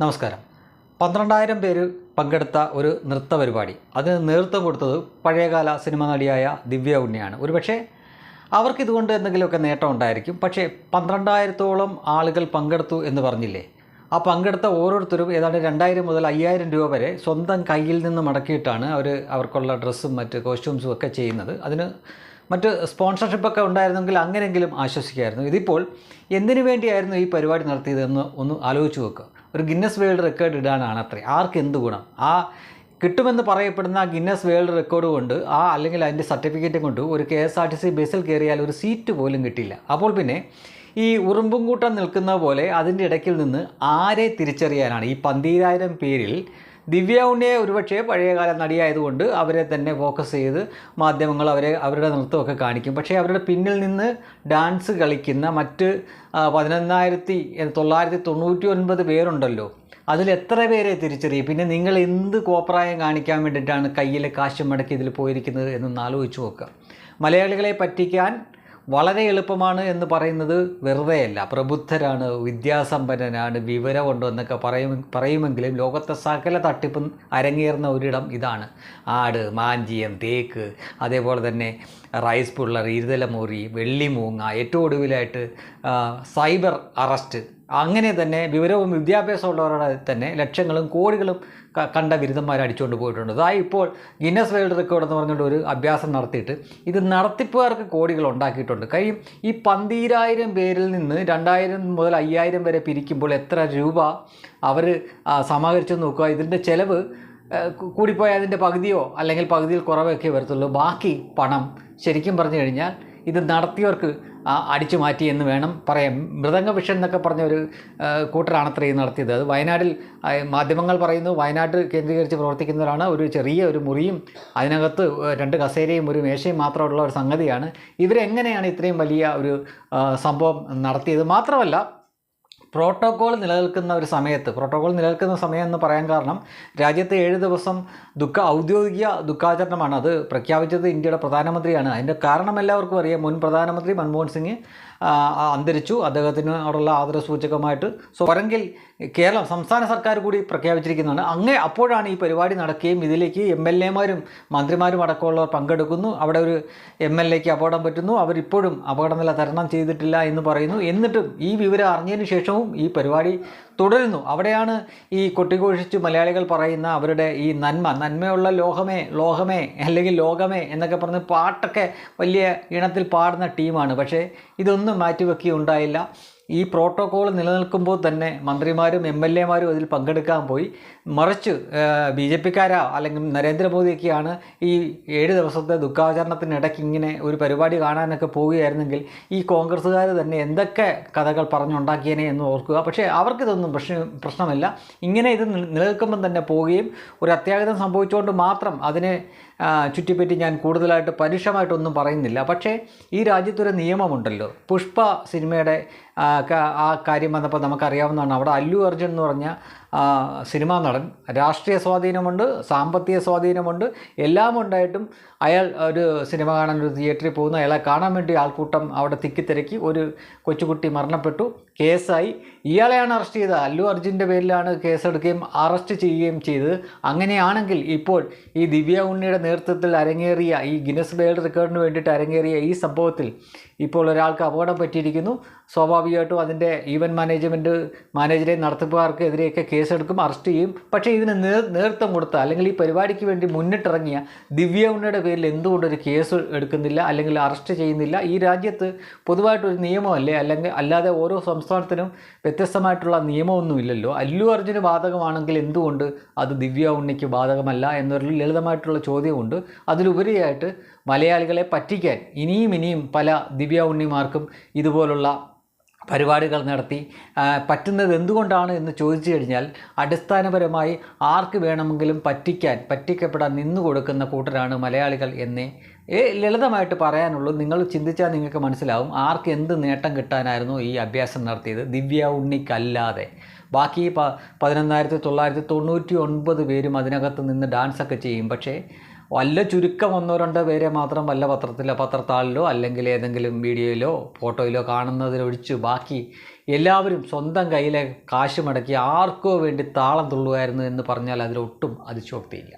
നമസ്കാരം. പന്ത്രണ്ടായിരം പേര് പങ്കെടുത്ത ഒരു നൃത്ത പരിപാടി. അതിന് നേതൃത്വം കൊടുത്തത് പഴയകാല സിനിമ നടിയായ ദിവ്യ ഉണ്ണിയാണ്. ഒരുപക്ഷെ അവർക്ക് ഇതുകൊണ്ട് എന്തെങ്കിലുമൊക്കെ നേട്ടം ഉണ്ടായിരിക്കും. പക്ഷേ പന്ത്രണ്ടായിരത്തോളം ആളുകൾ പങ്കെടുത്തു എന്ന് പറഞ്ഞില്ലേ? ആ പങ്കെടുത്ത ഓരോരുത്തരും ഏതാണ്ട് രണ്ടായിരം മുതൽ അയ്യായിരം രൂപ വരെ സ്വന്തം കയ്യിൽ നിന്ന് മടക്കിയിട്ടാണ് അവർ അവർക്കുള്ള ഡ്രസ്സും മറ്റ് കോസ്റ്റ്യൂംസും ഒക്കെ ചെയ്യുന്നത്. അതിന് മറ്റ് സ്പോൺസർഷിപ്പൊക്കെ ഉണ്ടായിരുന്നെങ്കിൽ അങ്ങനെയെങ്കിലും ആശ്വസിക്കായിരുന്നു. ഇതിപ്പോൾ എന്തിനു വേണ്ടിയായിരുന്നു ഈ പരിപാടി നടത്തിയതെന്ന് ഒന്ന് ആലോചിച്ച് നോക്കുക ഒരു ഗിന്നസ് വേൾഡ് റെക്കോർഡ് ഇടാനാണ് അത്രേ. ആർക്ക് എന്ത് ഗുണം? ആ കിട്ടുമെന്ന് പറയപ്പെടുന്ന ഗിന്നസ് വേൾഡ് റെക്കോർഡ് കൊണ്ട് ആ അല്ലെങ്കിൽ അതിന്റെ സർട്ടിഫിക്കറ്റും കൊണ്ട് ഒരു K S R T C ബസ്സിൽ കയറിയാൽ ഒരു സീറ്റ് പോലും കിട്ടില്ല അപ്പോൾ പിന്നെ ഈ ഉറുമ്പും കൂട്ടം നിൽക്കുന്ന പോലെ അതിന്റെ ഇടയ്ക്കിൽ നിന്ന് ആരെ തിരിച്ചറിയാനാണ്? ഈ പന്തീരായിരം പേരിൽ ദിവ്യ ഉണ്ണിയെ ഒരുപക്ഷെ പഴയകാല നടിയായതുകൊണ്ട് അവരെ തന്നെ ഫോക്കസ് ചെയ്ത് മാധ്യമങ്ങൾ അവരെ അവരുടെ നൃത്തമൊക്കെ കാണിക്കും. പക്ഷേ അവരുടെ പിന്നിൽ നിന്ന് ഡാൻസ് കളിക്കുന്ന മറ്റ് പതിനൊന്നായിരത്തി തൊള്ളായിരത്തി തൊണ്ണൂറ്റി ഒൻപത് പേരുണ്ടല്ലോ. അതിൽ എത്ര പേരെ തിരിച്ചറിയും? പിന്നെ നിങ്ങൾ എന്ത് കോപ്രായം കാണിക്കാൻ വേണ്ടിയിട്ടാണ് കയ്യിലെ കാശ് മടക്കി ഇതിൽ പോയിരിക്കുന്നത് എന്നൊന്ന് ആലോചിച്ച് നോക്കുക. മലയാളികളെ പറ്റിക്കാൻ വളരെ എളുപ്പമാണ് എന്ന് പറയുന്നത് വെറുതെയല്ല. പ്രബുദ്ധരാണ് വിദ്യാസമ്പന്നനാണ് വിവരമുണ്ട് എന്നൊക്കെ പറയും പറയുമെങ്കിലും ലോകത്തെ സകല തട്ടിപ്പും അരങ്ങേറുന്ന ഒരിടം ഇതാണ്. ആട് മാഞ്ചിയം തേക്ക് അതേപോലെ തന്നെ റൈസ് പുള്ളർ ഇരുതലമുറി വെള്ളിമൂങ്ങ ഏറ്റവും ഒടുവിലായിട്ട് സൈബർ അറസ്റ്റ് അങ്ങനെ തന്നെ വിവരവും വിദ്യാഭ്യാസവും ഉള്ളവരുടെ തന്നെ ലക്ഷങ്ങളും കോടികളും കണ്ട ബിരുദന്മാർ അടിച്ചുകൊണ്ട് പോയിട്ടുണ്ട്. അതായത് ഇപ്പോൾ ഗിന്നസ് വേൾഡ് റെക്കോർഡ് എന്ന് പറഞ്ഞുകൊണ്ട് ഒരു അഭ്യാസം നടത്തിയിട്ട് ഇത് നടത്തിപ്പുകാർക്ക് കോടികൾ ഉണ്ടാക്കിയിട്ടുണ്ട്. കാര്യം ഈ പന്തീരായിരം പേരിൽ നിന്ന് രണ്ടായിരം മുതൽ അയ്യായിരം വരെ പിരിക്കുമ്പോൾ എത്ര രൂപ അവർ സമാഹരിച്ചു നോക്കുക. ഇതിന്റെ ചിലവ് കൂടിപ്പോയ അതിന്റെ പകുതിയോ അല്ലെങ്കിൽ പകുതിയിൽ കുറവൊക്കെ വരത്തുള്ളൂ. ബാക്കി പണം ശരിക്കും പറഞ്ഞു കഴിഞ്ഞാൽ ഇത് നടത്തിയവർക്ക് അടിച്ചു മാറ്റി എന്ന് വേണം പറയാം മൃദംഗ വിഷൻ എന്നൊക്കെ പറഞ്ഞ ഒരു ഏഹ് കൂട്ടരാണ് അത്രയും നടത്തിയത്. അത് വയനാട്ടിൽ മാധ്യമങ്ങൾ പറയുന്നു വയനാട് കേന്ദ്രീകരിച്ച് പ്രവർത്തിക്കുന്നവരാണ്. ഒരു ചെറിയ ഒരു മുറിയും അതിനകത്ത് രണ്ട് കസേരയും ഒരു മേശയും മാത്രമുള്ള ഒരു സംഗതിയാണ്. ഇവരെങ്ങനെയാണ് ഇത്രയും വലിയ ഒരു സംഭവം നടത്തിയത്? മാത്രമല്ല പ്രോട്ടോകോൾ നിലനിൽക്കുന്ന ഒരു സമയത്ത് പ്രോട്ടോകോൾ നിലനിൽക്കുന്ന സമയം എന്ന് പറയാൻ കാരണം രാജ്യത്ത് ഏഴ് ദിവസം ദുഃഖ ഔദ്യോഗിക ദുഃഖാചരണമാണ്. അത് പ്രഖ്യാപിച്ചത് ഇന്ത്യയുടെ പ്രധാനമന്ത്രിയാണ്. അതിന്റെ കാരണം എല്ലാവർക്കും അറിയാം. മുൻ പ്രധാനമന്ത്രി മൻമോഹൻ സിംഗ് അന്തരിച്ചു. അദ്ദേഹത്തിനോടുള്ള ആദരസൂചകമായിട്ട് സ്വരങ്കിൽ കേരളം സംസ്ഥാന സർക്കാർ കൂടി പ്രഖ്യാപിച്ചിരിക്കുന്നതാണ്. അങ്ങേ അപ്പോഴാണ് ഈ പരിപാടി നടക്കുകയും ഇതിലേക്ക് എം എൽ എമാരും മന്ത്രിമാരും അടക്കമുള്ളവർ പങ്കെടുക്കുന്നു. അവിടെ ഒരു എം എൽ എക്ക് അപകടം പറ്റുന്നു. അവരിപ്പോഴും അപകടനില തരണം ചെയ്തിട്ടില്ല എന്ന് പറയുന്നു. എന്നിട്ടും ഈ വിവരം അറിഞ്ഞതിന് ശേഷവും ഈ പരിപാടി തുടരുന്നു. അവിടെയാണ് ഈ കൊട്ടിഘോഷിച്ച് മലയാളികൾ പറയുന്ന അവരുടെ ഈ നന്മ. നന്മയുള്ള ലോകമേ ലോകമേ അല്ലെങ്കിൽ ലോകമേ എന്നൊക്കെ പറഞ്ഞ് പാട്ടൊക്കെ വലിയ ഇണത്തിൽ പാടുന്ന ടീമാണ്. പക്ഷേ ഇതൊന്നും മാറ്റിവെക്കുകയുണ്ടായില്ല. ഈ പ്രോട്ടോകോൾ നിലനിൽക്കുമ്പോൾ തന്നെ മന്ത്രിമാരും എം എൽ എമാരും അതിൽ പങ്കെടുക്കാൻ പോയി. മറിച്ച് ബി ജെ പിക്കാരാ അല്ലെങ്കിൽ നരേന്ദ്രമോദിയൊക്കെയാണ് ഈ ഏഴ് ദിവസത്തെ ദുഃഖാചരണത്തിനിടയ്ക്ക് ഇങ്ങനെ ഒരു പരിപാടി കാണാനൊക്കെ പോവുകയായിരുന്നെങ്കിൽ ഈ കോൺഗ്രസ്സുകാർ തന്നെ എന്തൊക്കെ കഥകൾ പറഞ്ഞുണ്ടാക്കിയേനെ എന്ന് ഓർക്കുക. പക്ഷേ അവർക്കിതൊന്നും പ്രശ്നം പ്രശ്നമില്ല. ഇങ്ങനെ ഇത് നിൽ- നിലനിൽക്കുമ്പം തന്നെ പോവുകയും ഒരു അത്യാഹിതം സംഭവിച്ചുകൊണ്ട് മാത്രം അതിനെ ചുറ്റിപ്പറ്റി ഞാൻ കൂടുതലായിട്ട് പരുഷമായിട്ടൊന്നും പറയുന്നില്ല. പക്ഷേ ഈ രാജ്യത്തൊരു നിയമമുണ്ടല്ലോ. പുഷ്പ സിനിമയുടെ ആ, കാര്യം വന്നപ്പോൾ നമുക്കറിയാവുന്നതാണ്. അവിടെ അല്ലു അർജുൻ എന്ന് പറഞ്ഞ ആ, സിനിമാ നടൻ. രാഷ്ട്രീയ സ്വാധീനമുണ്ട് സാമ്പത്തിക സ്വാധീനമുണ്ട്. എല്ലാം ഉണ്ടായിട്ടും അയാൾ ഒരു സിനിമ കാണാൻ ഒരു തിയേറ്ററിൽ പോകുന്ന. അയാളെ കാണാൻ വേണ്ടി ആൾക്കൂട്ടം അവിടെ തിക്കിത്തിരക്കി ഒരു കൊച്ചുകുട്ടി മരണപ്പെട്ടു. കേസായി. ഇയാളെയാണ് അറസ്റ്റ് ചെയ്തത്. അല്ലു അർജുന്റെ പേരിലാണ് കേസെടുക്കുകയും അറസ്റ്റ് ചെയ്യുകയും ചെയ്തത്. അങ്ങനെയാണെങ്കിൽ ഇപ്പോൾ ഈ ദിവ്യ ഉണ്ണിയുടെ നേതൃത്വത്തിൽ അരങ്ങേറിയ ഈ ഗിനസ് വേൾഡ് റെക്കോർഡിന് വേണ്ടിയിട്ട് അരങ്ങേറിയ ഈ സംഭവത്തിൽ ഇപ്പോൾ ഒരാൾക്ക് അപകടം പറ്റിയിരിക്കുന്നു. സ്വാഭാവികമായിട്ടും അതിന്റെ ഈവൻ മാനേജ്മെന്റ് മാനേജറെ നടത്തിപ്പുകാർക്ക് എതിരെയൊക്കെ കേസെടുക്കും അറസ്റ്റ് ചെയ്യും. പക്ഷേ ഇതിന് നേർ നേതൃത്വം കൊടുത്ത അല്ലെങ്കിൽ ഈ പരിപാടിക്ക് വേണ്ടി മുന്നിട്ടിറങ്ങിയ ദിവ്യ ഉണ്ണയുടെ പേരിൽ എന്തുകൊണ്ട് ഒരു കേസ് എടുക്കുന്നില്ല അല്ലെങ്കിൽ അറസ്റ്റ് ചെയ്യുന്നില്ല? ഈ രാജ്യത്ത് പൊതുവായിട്ടൊരു നിയമമല്ലേ? അല്ലെങ്കിൽ അല്ലാതെ ഓരോ സംസ്ഥാനത്തിനും വ്യത്യസ്തമായിട്ടുള്ള നിയമമൊന്നുമില്ലല്ലോ. അല്ലു അർജുന് ബാധകമാണെങ്കിൽ എന്തുകൊണ്ട് അത് ദിവ്യ ഉണ്ണിക്ക് ബാധകമല്ല എന്നൊരു ലളിതമായിട്ടുള്ള ചോദ്യമുണ്ട്. അതിലുപരിയായിട്ട് മലയാളികളെ പറ്റിക്കാൻ ഇനിയും ഇനിയും പല ദിവ്യ ഉണ്ണിമാർക്കും ഇതുപോലുള്ള പരിപാടികൾ നടത്തി പറ്റുന്നത് എന്തുകൊണ്ടാണ് എന്ന് ചോദിച്ചു കഴിഞ്ഞാൽ അടിസ്ഥാനപരമായി ആർക്ക് വേണമെങ്കിലും പറ്റിക്കാൻ പറ്റിക്കപ്പെടാൻ നിന്നു കൊടുക്കുന്ന കൂട്ടരാണ് മലയാളികൾ എന്നേ ലളിതമായിട്ട് പറയാനുള്ളൂ നിങ്ങൾ ചിന്തിച്ചാൽ നിങ്ങൾക്ക് മനസ്സിലാവും ആർക്ക് എന്ത് നേട്ടം കിട്ടാനായിരുന്നു ഈ അഭ്യാസം നടത്തിയത്. ദിവ്യ ഉണ്ണിക്കല്ലാതെ. ബാക്കി പ പതിനൊന്നായിരത്തി തൊള്ളായിരത്തി തൊണ്ണൂറ്റി ഒൻപത് പേരും അതിനകത്ത് നിന്ന് ഡാൻസൊക്കെ ചെയ്യും. പക്ഷേ വല്ല ചുരുക്കം ഒന്നോ രണ്ടോ പേരെ മാത്രം വല്ല പത്രത്തിലോ പത്രത്താളിലോ അല്ലെങ്കിൽ ഏതെങ്കിലും വീഡിയോയിലോ ഫോട്ടോയിലോ കാണുന്നതിലൊഴിച്ച് ബാക്കി എല്ലാവരും സ്വന്തം കയ്യിലെ കാശ് മടക്കി ആർക്കോ വേണ്ടി താളം തുള്ളുമായിരുന്നു എന്ന് പറഞ്ഞാൽ അതിലൊട്ടും അതിശോക്തിയില്ല